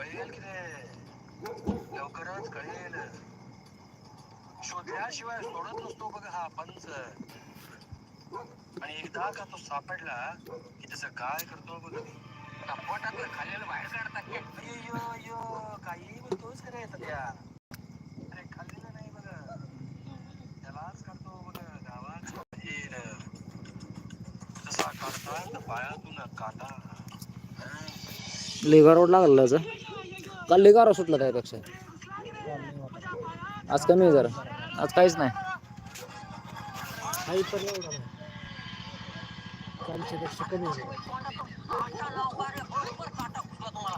कळेल की रे लवकरच कळेल. शोधल्याशिवाय सोडत नसतो बघ हा पंच. आणि एकदा का तो सापडला की त्याचं काय करतो बघ आता पोटातलं बाहेर काढतात अय्यो अय्यो काही म्हणतोच का रे त्या अरे खाल्लेलं नाही बघ. त्यालाच काढतो बघ गावात येईल. तसा काढतात पायातून काटा लेगा रोड लागला काल लेगा रोड सुटला त्यापेक्षा. आज कमी आहे जरा. आज काहीच नाही. काही पण एवढा नाही. कालच्यापेक्षा कमी आहे.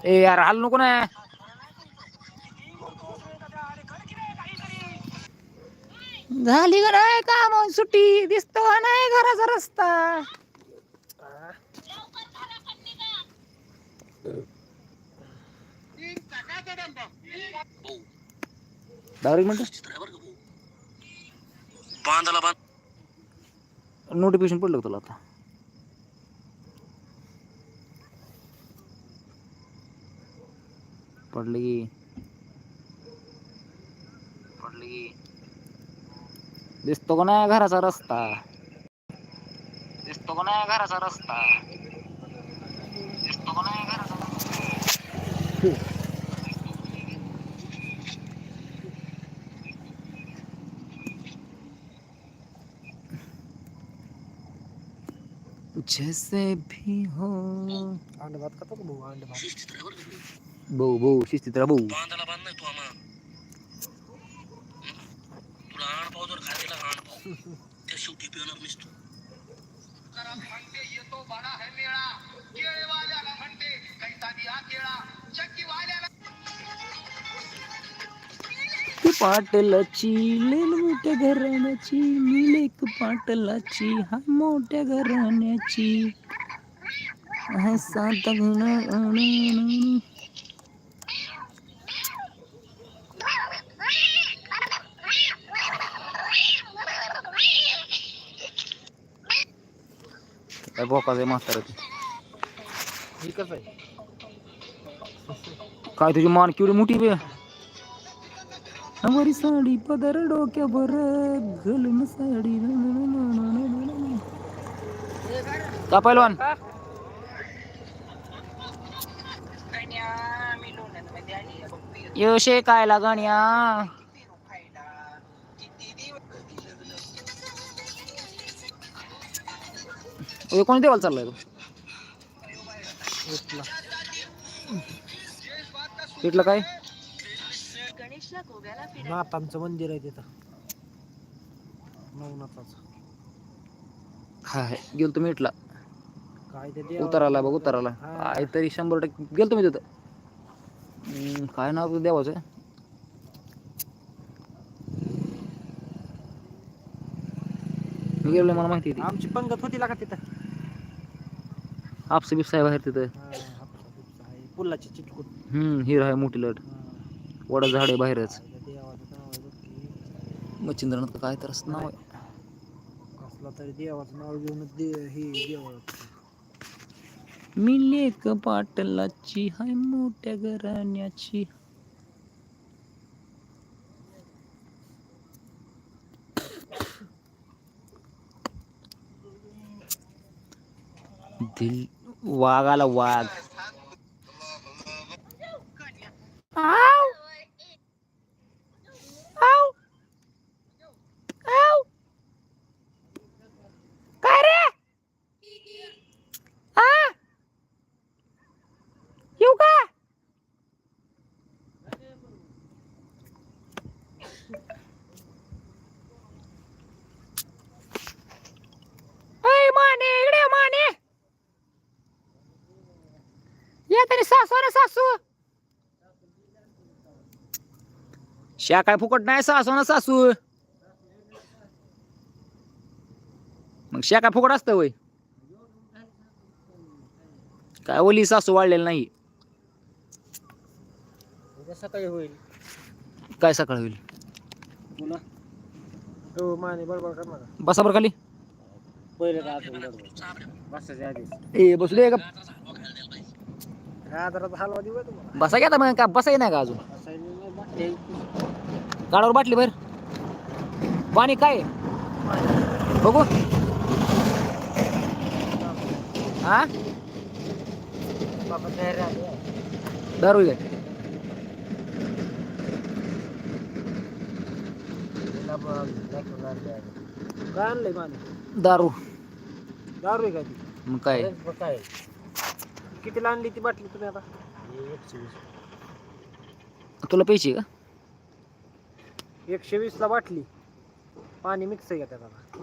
ए यार हाल नको ना. झाली का नाही काम सुट्टी. दिसतो नाही घराचा रस्ता. डायरेक्ट म्हणतो बांधाला बांध. नोटिफिकेशन पडलं तुला आता? पडलं की. पडलं की. दिसतो का नाही घराचा रस्ता? दिसतो का नाही घराचा रस्ता? दिसतो का नाही घराचा रस्ता? जैसे भी हो। आंड बात करता तो बहु? आंड बात बो बहु शिस्ती तरह बहु। बांधला बाँध नाही तू आम्हा तुला आंड पाव जर खायला आंड पाव। पे ना मिस्ट करम तू ये तो बडा है मेरा। केले वाला मेळा केळेवाल्याला म्हणते कैतानी हा केळा चक्कीवाल्याला पाटलाची लेल मोठ्या घराण्याची मिलेक पाटलाची हा मोठ्या घराण्याची. हा सात काय बोकाचे म्हातार हे कसं आहे? काय तुझी मान केवढी मोठी बे हमारी साडी पदर डोक्यावर घालून साडी का पहिलवान येशे काय लागण्या हे कोणी देवाला चाललाय तो इथलं काय नाथांचं मंदिर आहे तिथं. नवनाथाचं. हाय गेलो तुम्ही इथला. काय ते उताराला बघ उताराला. हा. काय तरी शंभर टक्के. गेलो तुम्ही तिथं. हम्म, काय नाव देवाचं? मी गेलो मला माहिती आमची पंगत होती का तिथं. आपसे बिपसा आहे बाहेर तिथं. हा. पुलाची चिटकून. हम्म हिर आहे मोठी लट. हा. वडा झाड आहे बाहेरच. मच्छिंद्रनाथ काय तर असं नाव आहे. कसला तरी देवाचं नाव घेऊनच दे हे देवळ मी लेक पाटलाची हाय मोठ्या घराण्याची. दिल वाघ आला वाघ. तरी सासू? शा काय फुकट नाही सासू ना सासू. मग शा काय फुकट असतं वय काय ओली सासू वाढलेली नाही. सकाळी होईल. काय सकाळ होईल? पुन्हा? हो माने बरोबर कर नका बसा बरं खाली. पहिले का बसायच्या आधी ए बसू दे का बसा आता मग का बसाय नाही का अजून. गाडावर बाटली बाहेर पाणी काय? बघू. हा. दारू आहे काय आणलंय पाणी? दारू. दारू आहे का मग काय? काय? कितीला आणली ती बाटली तुम्ही आता? तुला पैसे का? एकशे वीस ला बाटली. पाणी मिक्स का त्यात आता?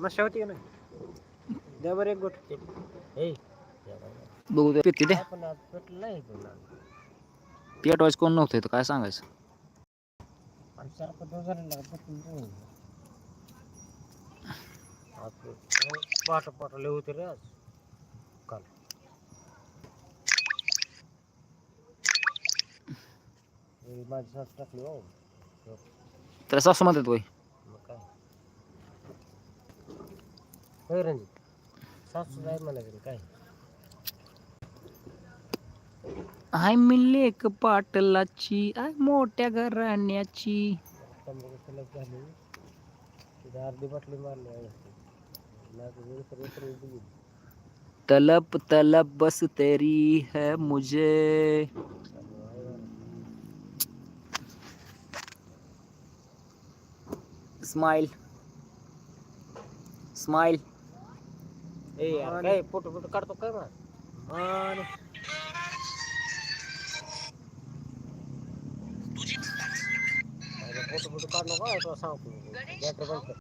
नशा होती का नाही? द्या बरं एक गोट. बघू ते पिते ते पेटवायचं कोण नव्हतं इथं काय सांगायचं? पाठ पाठवले होते रे आज. काल. माझी सास टाकली हो. त्याला सासू म्हणतात वय मग काय? होय रणजित सासू जाय मला घरी काय? आय मिल्ली एक पाटलाची आय मोठ्या घराण्याची. तंबाखू सलग झाली. तिथे अर्धी बाटली मारली आहे. नाही तर तर. तलब तलब बस तेरी है मुझे। स्माइल स्माइल ए यार काय फोटो फोटो काढतो काय फोटो फोटो काढ नको सांगतो.